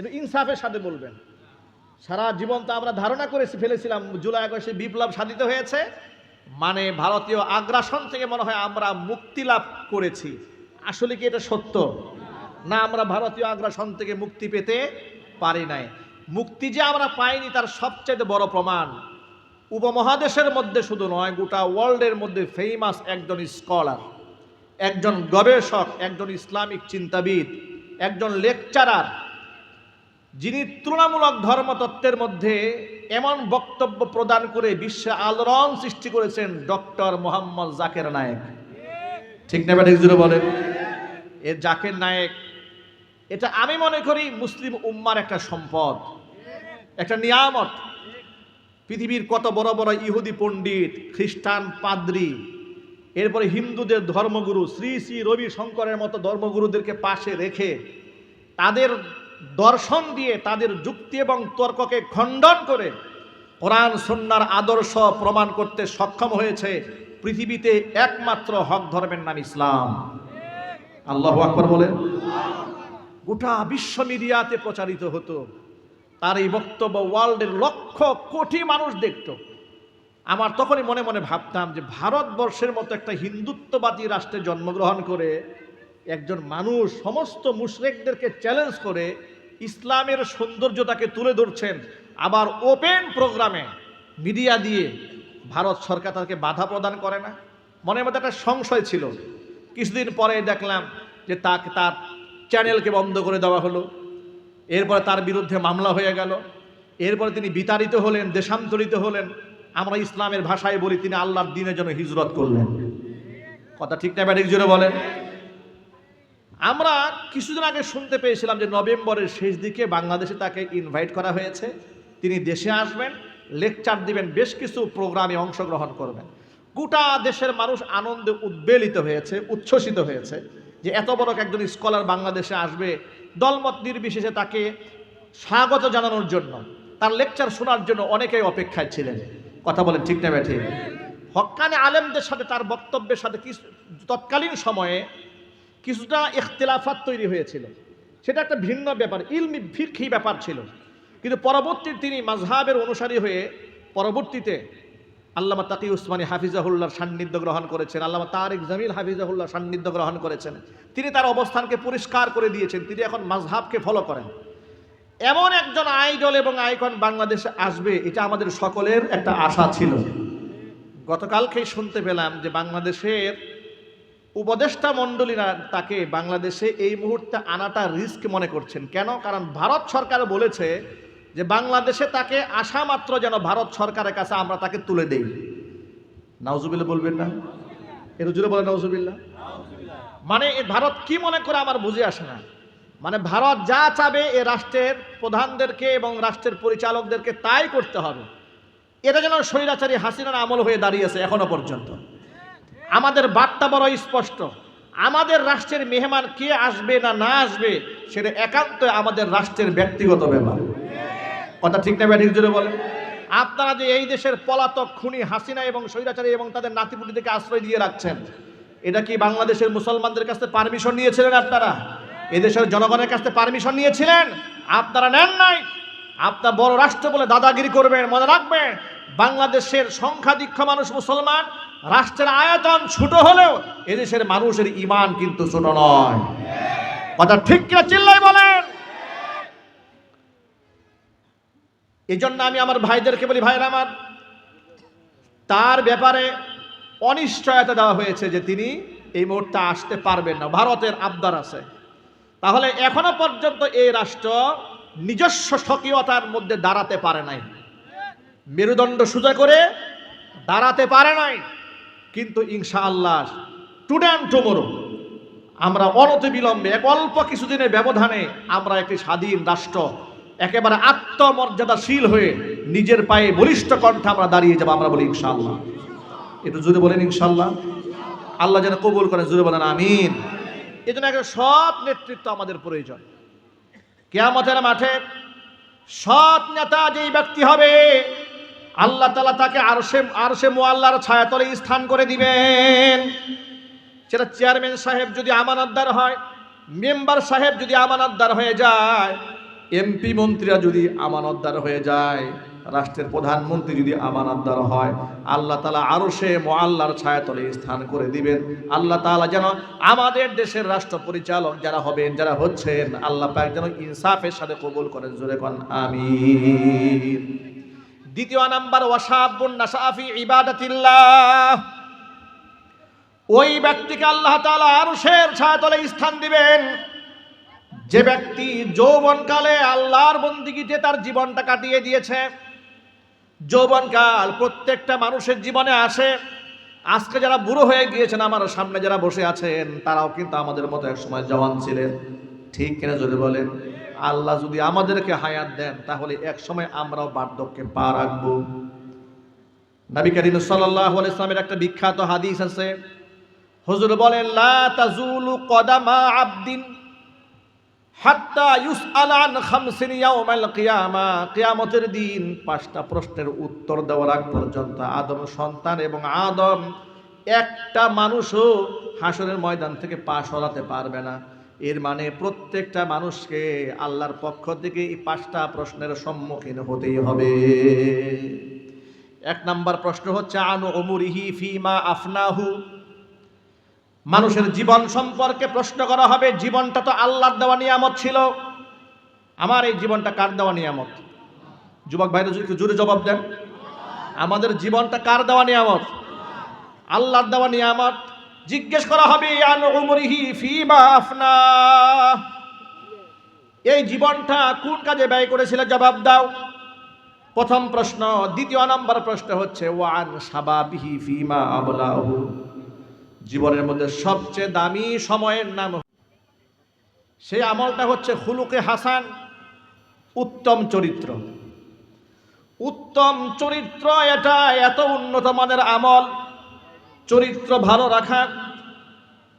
একটু ইনসাফের সাথে বলবেন। সারা জীবন তো আমরা ধারণা করেছি, ফেলেছিলাম। জুলাই আগস্টে বিপ্লব সাধিত হয়েছে। মানে ভারতীয় আগ্রাসন থেকে মনে হয় আমরা মুক্তি লাভ করেছি। আসলে কি এটা সত্য? না, আমরা ভারতীয় আগ্রাসন থেকে মুক্তি পেতে পারি নাই। মুক্তি যে আমরা পাইনি তার সবচেয়ে বড় প্রমাণ। উপমহাদেশের মধ্যে শুধু নয়, গোটা ওয়ার্ল্ডের মধ্যে ফেমাস একজন স্কলার একজন গবেষক, একজন ইসলামিক চিন্তাবিদ, একজন লেকচারার যিনি তুলনামূলক ধর্মতত্ত্বের মধ্যে এমন বক্তব্য প্রদান করে বিশ্বে আলোড়ন সৃষ্টি করেছেন ডক্টর মোহাম্মদ জাকের নায়েক। ঠিক না ব্যাটিক জুড়ে বলেন? এর জাকের নায়েক, এটা আমি মনে করি মুসলিম উম্মার একটা সম্পদ, একটা নিয়ামত। পৃথিবীর কত বড় বড় ইহুদি পণ্ডিত, খ্রিস্টান পাদ্রি, এরপরে হিন্দুদের ধর্মগুরু, শ্রী শ্রী রবি শঙ্করের মতো ধর্মগুরুদেরকে পাশে রেখে তাদের দর্শন দিয়ে তাদের যুক্তি এবং তর্ককে খণ্ডন করে কোরআন সন্ন্যার আদর্শ প্রমাণ করতে সক্ষম হয়েছে পৃথিবীতে একমাত্র হক ধর্মের নাম ইসলাম। আল্লাহ আকবর বলেন। গোটা বিশ্ব মিডিয়াতে প্রচারিত হতো। তার এই বক্তব্য ওয়ার্ল্ডের লক্ষ কোটি মানুষ দেখত। আমার তখনই মনে মনে ভাবতাম যে ভারতবর্ষের মতো একটা হিন্দুত্ববাদী রাষ্ট্রে জন্মগ্রহণ করে একজন মানুষ সমস্ত মুশরেকদেরকে চ্যালেঞ্জ করে ইসলামের সৌন্দর্যতাকে তুলে ধরছেন। আবার ওপেন প্রোগ্রামে মিডিয়া দিয়ে ভারত সরকার তাকে বাধা প্রদান করে না। মনের মধ্যে একটা সংশয় ছিল। কিছুদিন পরে দেখলাম যে তাকে তার চ্যানেলকে বন্ধ করে দেওয়া হলো। এরপরে তার বিরুদ্ধে মামলা হয়ে গেল। এরপরে তিনি বিতাড়িত হলেন, দেশান্তরিত হলেন। আমরা ইসলামের ভাষায় বলি, তিনি আল্লাহর দিনের জন্য হিজরত করলেন। কথা ঠিক না ব্যাটিক জুড়ে বলেন। আমরা কিছুদিন আগে শুনতে পেয়েছিলাম যে নভেম্বরের শেষ দিকে বাংলাদেশে তাকে ইনভাইট করা হয়েছে। তিনি দেশে আসবেন লেকচার দিবেন, বেশ কিছু প্রোগ্রামে অংশগ্রহণ করবেন। গোটা দেশের মানুষ আনন্দে উদ্বেলিত হয়েছে, উচ্ছ্বসিত হয়েছে যে এত বড় একজন স্কলার বাংলাদেশে আসবে। দলমত নির্বিশেষে তাকে স্বাগত জানানোর জন্য, তার লেকচার শোনার জন্য অনেকেই অপেক্ষায় ছিলেন। কথা বলেন ঠিক না ব্যাঠি হক্কানে আলেমদের সাথে, তার বক্তব্যের সাথে কিছু তৎকালীন সময়ে কিছুটা ইখতিলাফাত তৈরি হয়েছিল। সেটা একটা ভিন্ন ব্যাপার, ইলমি ফিরখি ব্যাপার ছিল। কিন্তু পরবর্তী তিনি মাজহাবের অনুসারী হয়ে পরবর্তীতে আল্লামা তাকি উসমানী হাফিজাহুল্লাহর সান্নিধ্য গ্রহণ করেছেন, আল্লামা তারিক জামিল হাফিজাহুল্লাহ সান্নিধ্য গ্রহণ করেছেন। তিনি তার অবস্থানকে পরিষ্কার করে দিয়েছেন, তিনি এখন মাজহাবকে ফলো করেন। এমন একজন আইডল এবং আইকন বাংলাদেশে আসবে, এটা আমাদের সকলের একটা আশা ছিল। গতকালকেই শুনতে পেলাম যে বাংলাদেশের উপদেষ্টা মণ্ডলীরা তাকে বাংলাদেশে এই মুহূর্তে আনাটা রিস্ক মনে করছেন। কেন? কারণ ভারত সরকার বলেছে যে বাংলাদেশে তাকে আসা মাত্র যেন ভারত সরকারের কাছে আমরা তাকে তুলে দেই। নাউজুবিল্লা বলবেন না? এর জুড়ে বলে নাউজুবিল্লা মানে ভারত কি মনে করে আমার বুঝে আসে না। মানে ভারত যা চাবে এ রাষ্ট্রের প্রধানদেরকে এবং রাষ্ট্রের পরিচালকদেরকে তাই করতে হবে। এটা যেন স্বৈরাচারী হাসিনার আমল হয়ে দাঁড়িয়েছে এখনও পর্যন্ত। আমাদের বার্তা বড় স্পষ্ট। আমাদের রাষ্ট্রের মেহমান কে আসবে না না আসবে, সেটা একান্ত আমাদের রাষ্ট্রের ব্যক্তিগত ব্যাপার। কথা ঠিক না ব্যাঠিক জুড়ে বলেন। আপনারা যে এই দেশের পলাতক খুনি হাসিনা এবং স্বৈরাচারী এবং তাদের নাতিপুতিদেরকে আশ্রয় দিয়ে রাখছেন, এটা কি বাংলাদেশের মুসলমানদের কাছে পারমিশন নিয়েছিলেন আপনারা? এদেশের জনগণের কাছে পারমিশন নিয়েছিলেন? আপনারা নেন নাই? আপনার বড় রাষ্ট্র বলে দাদাগিরি করবেন, মনে রাখবেন? বাংলাদেশের সংখ্যাধিক্ষ মানুষ মুসলমান রাষ্ট্রের আয়তন ছোট হলেও এদেশের মানুষের ইমান কিন্তু ছোট নয়। কথা ঠিক কিনা চিল্লাই বলেন? এই জন্য আমি আমার ভাইদেরকে বলি ভাইরা আমার, তার ব্যাপারে অনিশ্চয়তা দেওয়া হয়েছে যে তিনি এই মুহূর্তে আসতে পারবেন না। ভারতের আবদার আছে। তাহলে এখনও পর্যন্ত এই রাষ্ট্র নিজস্ব স্বকীয়তার মধ্যে দাঁড়াতে পারে নাই। মেরুদণ্ড সোজা করে দাঁড়াতে পারে নাই। কিন্তু ইনশাআল্লাহ টুডে অ্যান্ড টুমোরো আমরা অনতিবিলম্বে, এক অল্প কিছুদিনের ব্যবধানে আমরা একটি স্বাধীন রাষ্ট্র, একেবারে আত্মমর্যাদাশীল হয়ে নিজের পায়ে বলিষ্ঠ কণ্ঠে আমরা দাঁড়িয়ে যাব, আমরা বলি ইনশাআল্লাহ। একটু জুড়ে বলেন ইনশাআল্লাহ। আল্লাহ যেন কবুল করেন জুড়ে বলেন আমিন। এই জন্য একটা সৎ নেতৃত্ব আমাদের প্রয়োজন। কেয়ামতের মাঠে সৎ নেতা যেই ব্যক্তি হবে আল্লাহ তালা তাকে আরশে আরশে মোয়াল্লার ছায়াতলে স্থান করে দিবেন। সেটা চেয়ারম্যান সাহেব যদি আমানতদার হয়, মেম্বার সাহেব যদি আমানতদার হয়ে যায়, এমপি মন্ত্রীরা যদি আমানতদার হয়ে যায়, রাষ্ট্রের প্রধানমন্ত্রী যদি আমানতদার হয়, আল্লাহ তালা আরও সে মোয়াল্লার ছায়াতলে স্থান করে দিবেন। আল্লাহ তাআলা যেন আমাদের দেশের রাষ্ট্র পরিচালক যারা হবেন, যারা হচ্ছেন, আল্লাহ পাক যেন ইনসাফের সাথে কবুল করেন। জোরে কন, আমিন। দ্বিতীয় নাম্বার ওয়াসাবুন নাসাফি ইবাদাতিল্লাহ। ওই ব্যক্তিকে আল্লাহ তাআলা আরশের ছায়াতলে স্থান দিবেন। যে ব্যক্তি যৌবনকালে আল্লাহর বন্দিগিতে তার জীবনটা কাটিয়ে দিয়েছে, যৌবনকাল প্রত্যেকটা মানুষের জীবনে আসে। আজকে যারা বুড়ো হয়ে গিয়েছেন, আমার সামনে যারা বসে আছেন, তারাও কিন্তু আমাদের মতো এক সময় জওয়ান ছিলেন। ঠিক কিনা যদি বলেন? আল্লাহ যদি আমাদেরকে হায়াত দেন, তাহলে এক সময় আমরাও বার্ধক্যে পা রাখব। নবী করিম সাল্লাল্লাহু আলাইহি ইসলামের একটা বিখ্যাত হাদিস আছে। হুজুর বলেন, লা তাজুলু কদামা আবদিন হাত্তা ইউসআল আন খামসিন ইয়াউমাল কিয়ামা। কিয়ামতের দিন পাঁচটা প্রশ্নের উত্তর দেওয়ার আগ পর্যন্ত আদম সন্তান এবং আদম একটা মানুষও হাসরের ময়দান থেকে পা সরাতে পারবে না। এর মানে প্রত্যেকটা মানুষকে আল্লাহর পক্ষ থেকে এই পাঁচটা প্রশ্নের সম্মুখীন হতেই হবে। এক নাম্বার প্রশ্ন হচ্ছে, আনু অমুরিহি ফিমা আফনাহু। মানুষের জীবন সম্পর্কে প্রশ্ন করা হবে, জীবনটা তো আল্লাহর দেওয়া নিয়ামত ছিল। আমার এই জীবনটা কার দেওয়া নিয়ামত? যুবক ভাইরা, যদি জোরে জবাব দেন। আমাদের জীবনটা কার দেওয়া নিয়ামত? আল্লাহর দেওয়া নিয়ামত। জিজ্ঞেস করা হবে আন ফিমা এই জীবনটা কোন কাজে ব্যয় করেছিল? জবাব দাও। প্রথম প্রশ্ন, দ্বিতীয় নম্বর প্রশ্ন হচ্ছে, ওয়ান সাবাবিহি ফিমা আবলাহু? জীবনের মধ্যে সবচেয়ে দামি সময়ের নাম সেই আমলটা হচ্ছে হুলুকে হাসান, উত্তম চরিত্র। উত্তম চরিত্র এটা এত উন্নত মানের আমল চরিত্র ভালো রাখা,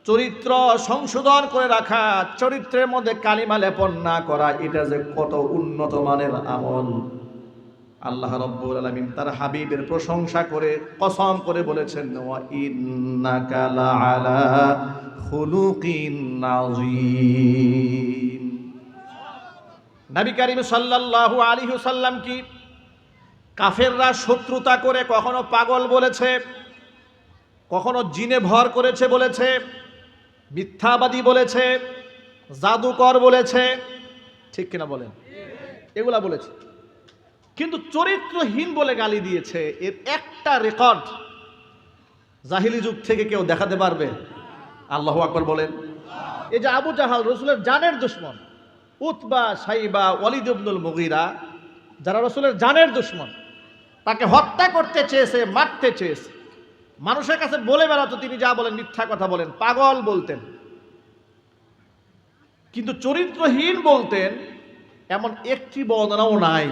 চরিত্র সংশোধন করে রাখা, চরিত্রের মধ্যে কালিমা লেপন না করা, এটা যে কত উন্নত মানের আমল। আল্লাহ রব্বুল আলামিন তার হাবিবের প্রশংসা করে, কসম করে বলেছেন নবী করিম সাল্লাল্লাহু আলাইহি সাল্লাম কি কাফেররা শত্রুতা করে কখনো পাগল বলেছে? কখনো জিনে ভর করেছে বলেছে, মিথ্যাবাদী বলেছে, জাদুকর বলেছে, ঠিক কিনা বলেন? এগুলা বলেছে। কিন্তু চরিত্রহীন বলে গালি দিয়েছে, এর একটা রেকর্ড জাহিলি যুগ থেকে কেউ দেখাতে পারবে। আল্লাহ আকবর বলেন। এই যে আবু জাহাল রসুলের জানের দুশ্মন, উতবা, সাইবা, ওয়ালিদ ইবনুল মুগিরা, যারা রসুলের জানের দুশ্মন, তাকে হত্যা করতে চেয়েছে, মারতে চেয়েছে মানুষের কাছে বলে বেড়াতো, তিনি যা বলেন, মিথ্যা কথা বলেন, পাগল বলতেন। কিন্তু চরিত্রহীন বলতেন, এমন একটি বর্ণনাও নাই।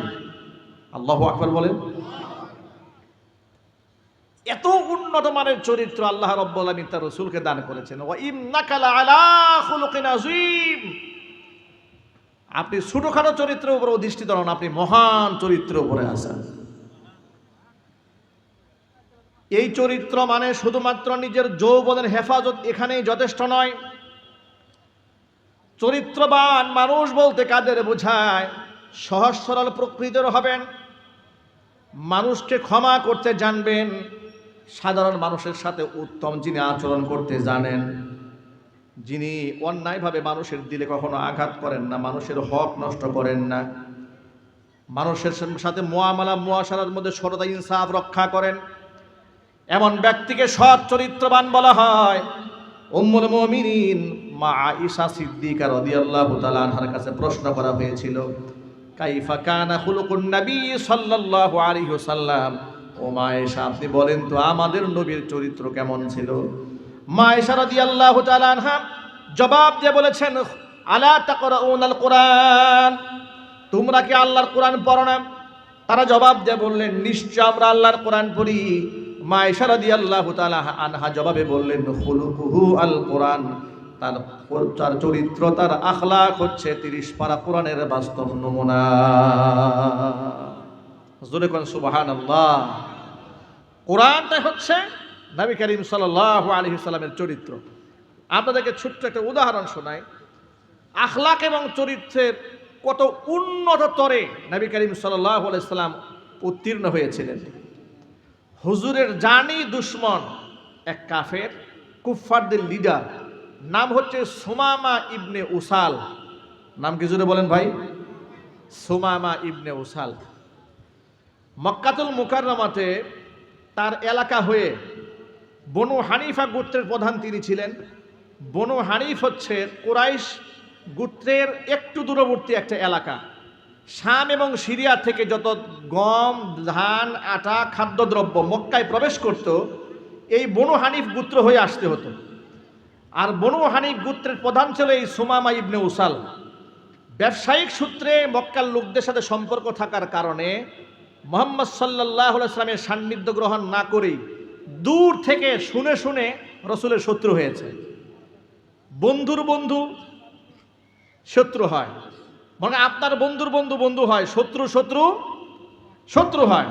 আল্লাহ আকবর বলেন। এত উন্নত মানের চরিত্র আল্লাহ রব্বুল তার রাসূলকে দান করেছেন। আপনি ছোটখাটো চরিত্রের উপর অধিষ্ঠিত নন, আপনি মহান চরিত্রের উপরে আছেন। এই চরিত্র মানে শুধুমাত্র নিজের যৌবনের হেফাজত এখানেই যথেষ্ট নয়। চরিত্রবান মানুষ বলতে কাদের বোঝায়? সহজ সরল প্রকৃতির হবেন। মানুষকে ক্ষমা করতে জানবেন। সাধারণ মানুষের সাথে উত্তম যিনি আচরণ করতে জানেন, যিনি অন্যায়ভাবে মানুষের দিলে কখনো আঘাত করেন না, মানুষের হক নষ্ট করেন না। মানুষের সাথে মোয়ামালা মোয়াশারার মধ্যে সরদা ইনসাফ রক্ষা করেন। এমন ব্যক্তিকে সৎ চরিত্রবান বলা হয়। উম্মুল মুমিনিন মা আয়েশা সিদ্দিকা রাদিয়াল্লাহু তাআলা আনহার কাছে প্রশ্ন করা হয়েছিল, কাইফা কানা খুলুকুন নবী সাল্লাল্লাহু আলাইহি ওয়াসাল্লাম? ও মা আয়েশা আপনি বলেন তো, আমাদের নবীর চরিত্র কেমন ছিল? মা আয়েশা রাদিয়াল্লাহু তাআলা আনহা জবাব দিয়ে বলেছেন, আলা তাকরাউনাল কোরআন। তোমরা কি আল্লাহর কোরআন পড়ো না? তারা জবাব দিয়ে বললেন, নিশ্চয় আমরা আল্লাহর কোরআন পড়ি। মা ইশারা দিয়ে আল্লাহ আনহা জবাবে বললেন, হুলুকুহু আল কোরআন। তার তার চরিত্র, তার আখলাক হচ্ছে তিরিশ পারা কোরআনের বাস্তব নমুনা। জোরে কোন সুবাহান আল্লাহ হচ্ছে নবী করিম সাল্লাহ আলী সাল্লামের চরিত্র। আপনাদেরকে ছোট্ট একটা উদাহরণ শোনাই। আখলাক এবং চরিত্রের কত উন্নত তরে নবী করিম সাল্লাহ আলাইসাল্লাম উত্তীর্ণ হয়েছিলেন। হুজুরের জানি দুশ্মন, এক কাফের, কুফফারদের লিডার নাম হচ্ছে সুমামা ইবনে উসাল। নাম কি জুড়ে বলেন ভাই? সুমামা ইবনে উসাল। মক্কাতুল মুকাররমাতে তার এলাকা হয়ে বনু হানিফা গোত্রের প্রধান তিনি ছিলেন। বনু হানিফ হচ্ছে কোরাইশ গোত্রের একটু দূরবর্তী একটা এলাকা। শাম এবং সিরিয়া থেকে যত গম, ধান, আটা, খাদ্যদ্রব্য মক্কায় প্রবেশ করত, এই বনু হানিফ গোত্র হয়ে আসতে হতো। আর বনু হানিফ গোত্রের প্রধান ছিল এই সুমামা ইবনে উসাল। ব্যবসায়িক সূত্রে মক্কার লোকদের সাথে সম্পর্ক থাকার কারণে মোহাম্মদ সাল্লাহ সাল্লামের সান্নিধ্য গ্রহণ না করেই দূর থেকে শুনে শুনে রসুলের শত্রু হয়েছে। বন্ধুর বন্ধু শত্রু হয়। মানে আপনার বন্ধুর বন্ধু বন্ধু হয়, শত্রু শত্রু শত্রু হয়।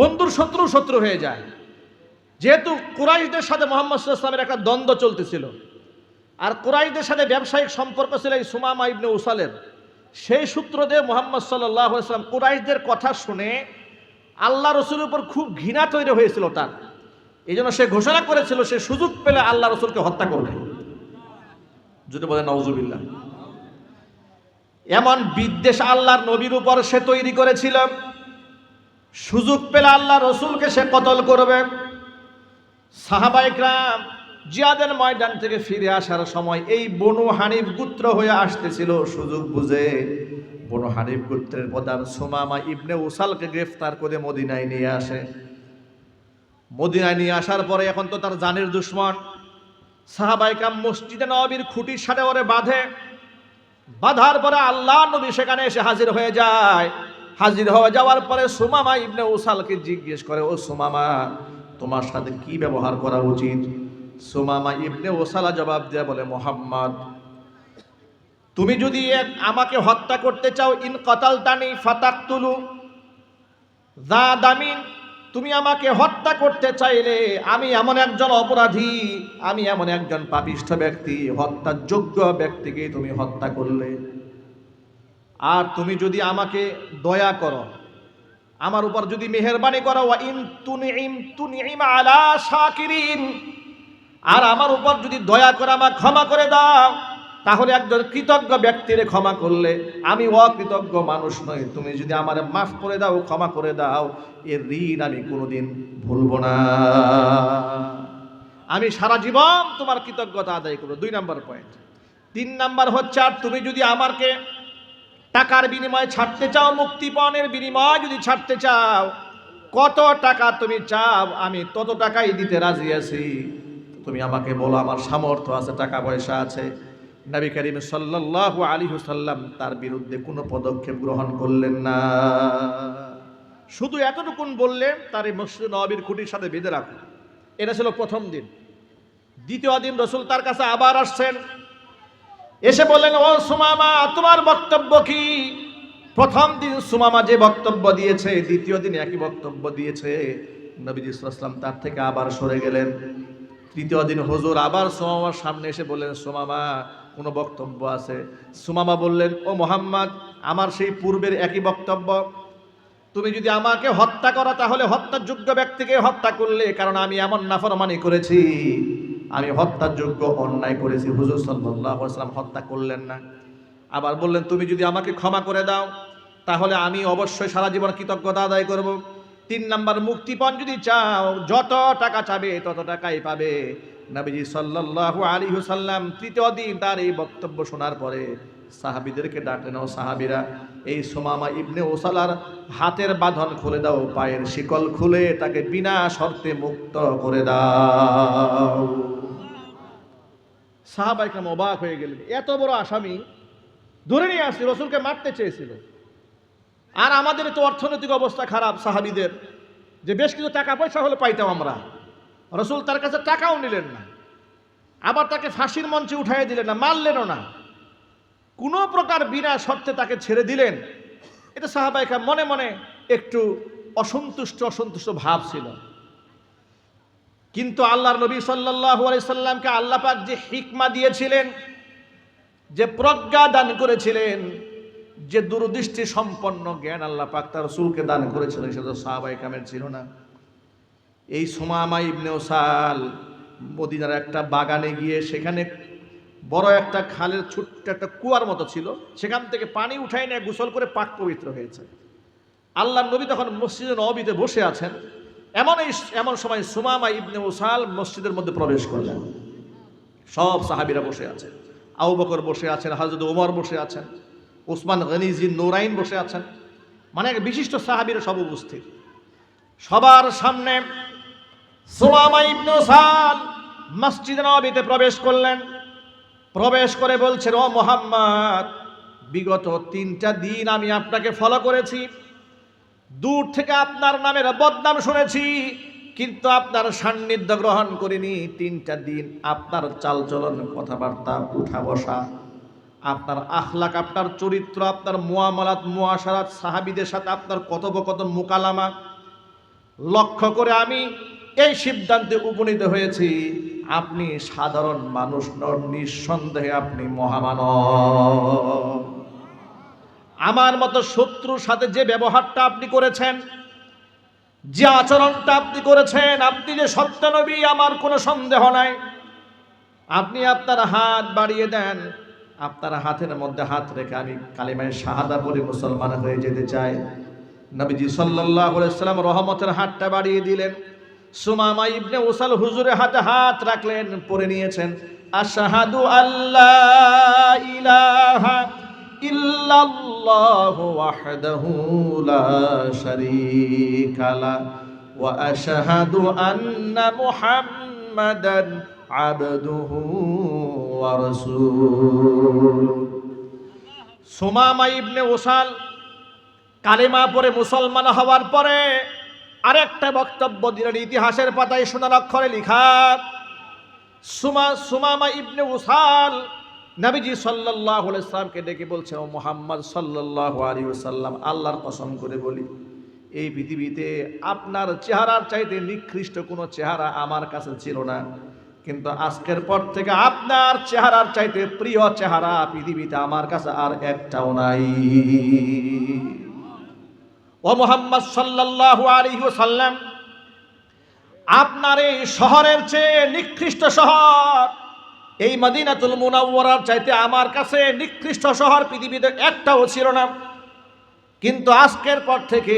বন্ধুর শত্রু শত্রু হয়ে যায়। যেহেতু কুরাইশদের সাথে মোহাম্মদ ইসলামের একটা দ্বন্দ্ব চলতেছিল, আর কুরাইশদের সাথে ব্যবসায়িক সম্পর্ক ছিল এই সুমামা ইবনে উসালের। সেই সূত্র দিয়ে মোহাম্মদ সাল্লাহ ইসলাম কুরাইশদের কথা শুনে আল্লাহ রসুলের উপর খুব ঘৃণা তৈরি হয়েছিল তার। এই জন্য সে ঘোষণা করেছিল, সে সুযোগ পেলে আল্লাহ রসুলকে হত্যা করবে। যদি বলে নওজুবিল্লাহ এমন বিদ্বেষ আল্লাহর নবীর উপর সে তৈরি করেছিল। সুযোগ পেলে আল্লাহ রসুলকে সে কতল করবে। সাহাবাইকরাম জিয়াদের ময়দান থেকে ফিরে আসার সময় এই বনু হানিফ গুত্র হয়ে আসতেছিল। সুযোগ বুঝে বনু হানিফ গুত্রের প্রধান সুমামা ইবনে উসালকে গ্রেফতার করে মদিনায় নিয়ে আসে। মদিনায় নিয়ে আসার পরে এখন তো তার জানের দুশ্মন। সাহাবাইকাম মসজিদে নবীর খুঁটির সাথে ওরে বাঁধে। বাঁধার পরে আল্লাহ নবী সেখানে এসে হাজির হয়ে যায়। হাজির হয়ে যাওয়ার পরে সুমামা ইবনে উসালকে জিজ্ঞেস করে, ও সুমামা, তোমার সাথে কি ব্যবহার করা উচিত? সুমামা ইবনে ওসালা জবাব দেয়া বলে, মোহাম্মদ, তুমি যদি আমাকে হত্যা করতে চাও, ইন কতাল তানি ফাতাকতুলু দা দামিন তুমি আমাকে হত্যা করতে চাইলে আমি এমন একজন অপরাধী, আমি এমন একজন পাপিষ্ঠ ব্যক্তি হত্যার যোগ্য ব্যক্তিকে তুমি হত্যা করলে। আর তুমি যদি আমাকে দয়া করো, আমার উপর যদি মেহরবানি করো আর আমার উপর যদি দয়া করে আমার ক্ষমা করে দাও তাহলে একজন কৃতজ্ঞ ব্যক্তিরে ক্ষমা করলে আমি অকৃতজ্ঞ মানুষ নই। তুমি যদি আমার মাফ করে দাও, ক্ষমা করে দাও এর ঋণ আমি কোনোদিন ভুলব না। আমি সারা জীবন তোমার কৃতজ্ঞতা আদায় করব। দুই নাম্বার পয়েন্ট তিন নাম্বার হচ্ছে, আর তুমি যদি আমাকে টাকার বিনিময়ে ছাড়তে চাও, মুক্তিপণের বিনিময়ে যদি ছাড়তে চাও, কত টাকা তুমি চাও, আমি তত টাকাই দিতে রাজি আছি। তুমি আমাকে বলো, আমার সামর্থ্য আছে, টাকা পয়সা আছে। নবী করিম সাল্লাল্লাহু আলাইহি সাল্লাম তার বিরুদ্ধে কোনো পদক্ষেপ গ্রহণ করলেন না। শুধু এতটুকুন বললেন, তার এই মসজিদ নবীর খুঁটির সাথে বেঁধে রাখো এটা ছিল প্রথম দিন। দ্বিতীয় দিন রসুল তার কাছে আবার আসছেন। এসে বললেন, ও সুমামা, তোমার বক্তব্য কি? প্রথম দিন সুমামা যে বক্তব্য দিয়েছে, দ্বিতীয় দিন একই বক্তব্য দিয়েছে। নবীজি ইসলাম তার থেকে আবার সরে গেলেন। তৃতীয় দিন হুজুর আবার সুমামার সামনে এসে বললেন, সুমামা কোনো বক্তব্য আছে? সুমামা বললেন, ও মোহাম্মদ, আমার সেই পূর্বের একই বক্তব্য। তুমি যদি আমাকে হত্যা করো, তাহলে হত্যার যোগ্য ব্যক্তিকে হত্যা করলে, কারণ আমি এমন নাফরমানি করেছি। আমি হত্যার যোগ্য অন্যায় করেছি। হুজুর সাল্লাম হত্যা করলেন না। আবার বললেন, তুমি যদি আমাকে ক্ষমা করে দাও, তাহলে আমি অবশ্যই সারা জীবন কৃতজ্ঞতা আদায় করব। তিন নাম্বার মুক্তিপণ যদি চাও, যত টাকা চাবে, তত টাকাই পাবে। নবীজি সাল্লাল্লাহু আলাইহি সাল্লাম তৃতীয় দিন তার এই বক্তব্য শোনার পরে সাহাবীদেরকে ডাকলেন, ও সাহাবীরা, এই সোমামা ইবনে ওসালার হাতের বাঁধন খুলে দাও, পায়ের শিকল খুলে তাকে বিনা শর্তে মুক্ত করে দাও। সাহাবাইকাম অবাক হয়ে গেলেন, এত বড় আসামি ধরে নিয়ে আসছে, রসুলকে মারতে চেয়েছিল। আর আমাদের তো অর্থনৈতিক অবস্থা খারাপ সাহাবিদের, যে বেশ কিছু টাকা পয়সা হলে পাইতাম আমরা। রসুল তার কাছে টাকাও নিলেন না। আবার তাকে ফাঁসির মঞ্চে উঠাই দিলেন না, মারলেনও না। কোনো প্রকার বিনা শর্তে তাকে ছেড়ে দিলেন। এটা সাহাবাইকা মনে মনে একটু অসন্তুষ্ট অসন্তুষ্ট ভাব ছিল। কিন্তু আল্লাহর নবী সাল্লাল্লাহু আলাইহি সাল্লামকে আল্লাহ পাক যে হিকমা দিয়েছিলেন, যে প্রজ্ঞা দান করেছিলেন, যে দূরদৃষ্টি সম্পন্ন জ্ঞান আল্লাহ পাক তার রসুলকে দান করেছিলেন, সেটা সাহাবাই কামের ছিল না। এই সোমামা ইবনে ওসাল মদিনার একটা বাগানে গিয়ে সেখানে বড় একটা খালের ছোট্ট একটা কুয়ার মতো ছিল। সেখান থেকে পানি উঠাই নিয়ে গোসল করে পাক পবিত্র হয়েছে। আল্লাহ নবী তখন মসজিদে নবীতে বসে আছেন। এমন এই এমন সময় সুমামা ইবনে ওসাল মসজিদের মধ্যে প্রবেশ করলেন। সব সাহাবিরা বসে আছেন। আবু বকর বসে আছেন হজরত ওমর বসে আছেন, ওসমান গনিজি নোরাইন বসে আছেন। মানে এক বিশিষ্ট সাহাবিরা সব উপস্থিত। সবার সামনে সুমামা ইবনে ওসাল মসজিদ নবীতে প্রবেশ করলেন। প্রবেশ করে বলছেন, ও মোহাম্মদ, বিগত তিনটা দিন আমি আপনাকে ফলো করেছি। দূর থেকে আপনার নামের বদনাম শুনেছি, কিন্তু আপনার সান্নিধ্য গ্রহণ করিনি। তিনটা দিন আপনার চালচলন কথাবার্তা উঠা বসা আপনার আখলাক, আপনার চরিত্র, আপনার মুয়ামালাত মুয়াশারাত সাহাবিদের সাথে আপনার কথোপকথন, মোকালামা। লক্ষ্য করে আমি এই সিদ্ধান্তে উপনীত হয়েছি, আপনি সাধারণ মানুষ নন, নিঃসন্দেহে আপনি মহামানব। আমার মতো শত্রুর সাথে যে ব্যবহারটা আপনি করেছেন, যে আচরণটা আপনি করেছেন, আপনি যে সত্যনবী আমার কোনো সন্দেহ নাই। আপনি আপনার হাত বাড়িয়ে দেন, আপনার হাতের মধ্যে হাত রেখে আমি কালিমায় শাহাদা বলে মুসলমান হয়ে যেতে চাই। নবীজি আলাইহি সাল্লাম রহমতের হাতটা বাড়িয়ে দিলেন। সুমামা ইবনে উসাল হুজুরে হাতে হাত রাখলেন, পরে নিয়েছেন, আশহাদু আল্লাহ ইলাহা ইল্লাল্লাহু ওয়াহদাহু লা শারীকা লা ওয়া আশহাদু আন্না মুহাম্মাদান আবদুহু ওয়া রাসূলুহু। সুমামা ইবনে উসাল কালেমা পরে মুসলমান হওয়ার পরে আরেকটা বক্তব্য দিলেন ইতিহাসের পাতায় সোনার অক্ষরে লিখা, সুমা, সুমামা ইবনে উসাল নবীজি সাল্লাল্লাহু আলাইহি সাল্লামকে ডেকে বলছে, ও মুহাম্মদ সাল্লাল্লাহু আলাইহি ওয়াসাল্লাম, আল্লাহর কসম করে বলি, এই পৃথিবীতে আপনার চেহারার চাইতে নিকৃষ্ট কোনো চেহারা আমার কাছে ছিল না। কিন্তু আজকের পর থেকে আপনার চেহারার চাইতে প্রিয় চেহারা পৃথিবীতে আমার কাছে আর একটাও নাই। ও মোহাম্মদ সাল্লাল্লাহু আলাইহি ওয়াসাল্লাম, আপনার এই শহরের চেয়ে নিকৃষ্ট শহর, এই মদিনাতুল মুনাওয়ারার চাইতে আমার কাছে নিকৃষ্ট শহর পৃথিবীতে একটাও ছিল না। কিন্তু আজকের পর থেকে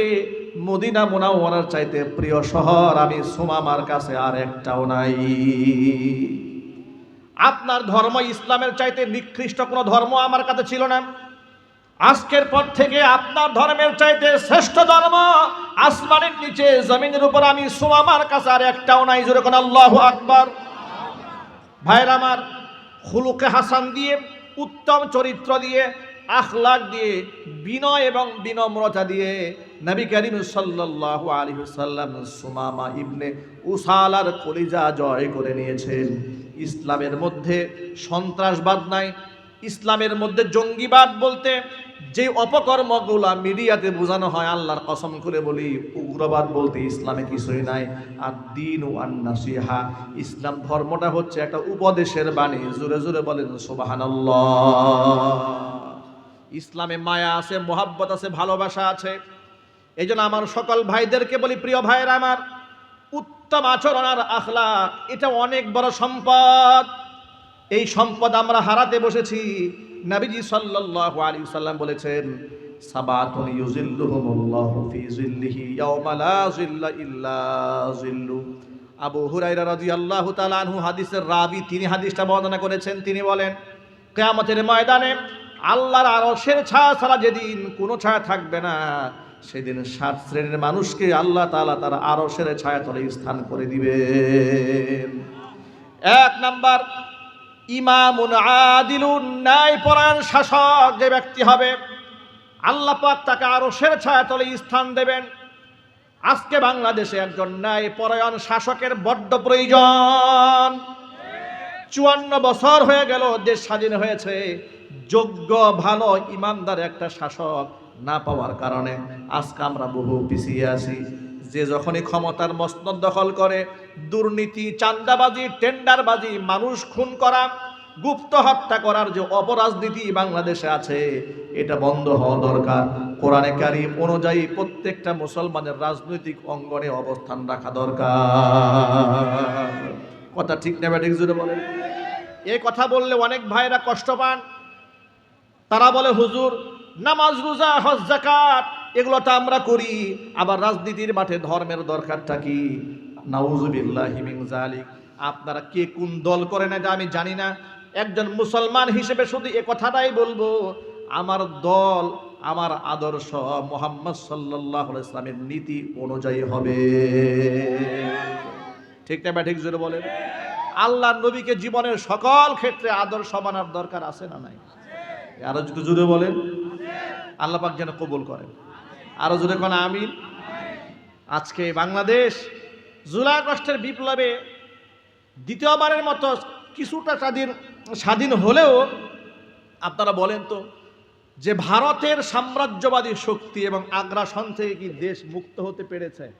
মদিনা মুনাওয়ারার চাইতে প্রিয় শহর আমি সুমামার কাছে আর একটাও নাই। আপনার ধর্ম ইসলামের চাইতে নিকৃষ্ট কোনো ধর্ম আমার কাছে ছিল না। আজকের পর থেকে আপনার ধর্মের চাইতে শ্রেষ্ঠ ধর্ম, আসমানের নিচে, জমিনের উপর আমি সুমামার কাছে আর একটাও নাই। জোরে কোন আল্লাহ আকবর। ভাইর আমার হুলুকে হাসান দিয়ে, উত্তম চরিত্র দিয়ে, আখলাক দিয়ে, বিনয় এবং বিনম্রতা দিয়ে নবী করিম সাল্লাল্লাহু আলাইহি সাল্লাম সুমামা ইবনে উসালার কলিজা জয় করে নিয়েছেন। ইসলামের মধ্যে সন্ত্রাসবাদ নাই, ইসলামের মধ্যে জঙ্গিবাদ বলতে যে অপকর্মগুলা মিডিয়াতে বোঝানো হয়, আল্লাহর কসম করে বলি, উগ্রবাদ বলতে ইসলামে কিছুই নাই। আর দিন ও আন্নাসিহা ইসলাম ধর্মটা হচ্ছে একটা উপদেশের বাণী। জোরে জোরে বলেন, সুবহানাল্লাহ। ইসলামে মায়া আছে, মোহাব্বত আছে, ভালোবাসা আছে। এই আমার সকল ভাইদেরকে বলি, প্রিয় ভাইয়ের আমার, উত্তম আচরণ আর আখলাক এটা অনেক বড় সম্পদ। এই সম্পদ আমরা হারাতে বসেছি। নবীজি সাল্লাল্লাহু আলাইহি সাল্লাম বলেছেন, সাবাতুন ইউজিল্লুহুমুল্লাহু ফি জিল্লিহি ইয়াওমা লা জিল্লা ইল্লা জিল্লু আবু হুরায়রা রাদিয়াল্লাহু তাআলা আনহু হাদিসের রাবি, তিনি হাদিসটা বর্ণনা করেছেন। তিনি বলেন, কিয়ামতের ময়দানে আল্লাহর আরশের ছায়া ছাড়া যেদিন কোনো ছায়া থাকবে না, সেদিন সাত শ্রেণির মানুষকে আল্লাহ তাআলা তার আরশের ছায়া তলে স্থান করে দিবেন। এক নাম্বার ইমামুন আদিলুন ন্যায় পরায়ণ শাসক যে ব্যক্তি হবে, আল্লাহ পাক তাকে আরশের ছায়া তলে স্থান দেবেন। আজকে বাংলাদেশে একজন ন্যায় পরায়ণ শাসকের বড্ড প্রয়োজন। চুয়ান্ন বছর হয়ে গেল, দেশ স্বাধীন হয়েছে। যোগ্য, ভালো, ইমানদার একটা শাসক না পাওয়ার কারণে আজকে আমরা বহু পিছিয়ে আছি। যে যখনই ক্ষমতার মসনদ দখল করে, দুর্নীতি চান্দাবাজি টেন্ডারবাজি, মানুষ খুন করা, গুপ্ত হত্যা করার যে অপরাজনীতি বাংলাদেশে আছে, এটা বন্ধ হওয়া দরকার। কোরআনে কারিম অনুযায়ী প্রত্যেকটা মুসলমানের রাজনৈতিক অঙ্গনে অবস্থান রাখা দরকার। কথা ঠিক নেবে ঠিক জুড়ে বলেন? এই কথা বললে অনেক ভাইরা কষ্ট পান। তারা বলে, হুজুর, নামাজ, রোজা, হজ জাকাত এগুলো তো আমরা করি। আবার রাজনীতির মাঠে ধর্মের দরকারটা কি? নাউজুবিল্লাহি মিন জালিক আপনারা কে কোন দল করেন এটা আমি জানি না। একজন মুসলমান হিসেবে শুধু এ কথাটাই বলব, আমার দল, আমার আদর্শ মোহাম্মদ সাল্লাহ ইসলামের নীতি অনুযায়ী হবে। ঠিক না ঠিক জোরে বলেন? আল্লাহ নবীকে জীবনের সকল ক্ষেত্রে আদর্শ মানার দরকার আছে না নাই? আরও যদি জুড়ে বলেন। আল্লাহ পাক যেন কবুল করেন। আরও জোরে কোন আমিন? আজকে বাংলাদেশ জুলাই আগস্টের বিপ্লবে দ্বিতীয়বারের মতো কিছুটা স্বাধীন স্বাধীন হলেও আপনারা বলেন তো যে ভারতের সাম্রাজ্যবাদী শক্তি এবং আগ্রাসন থেকে কি দেশ মুক্ত হতে পেরেছে?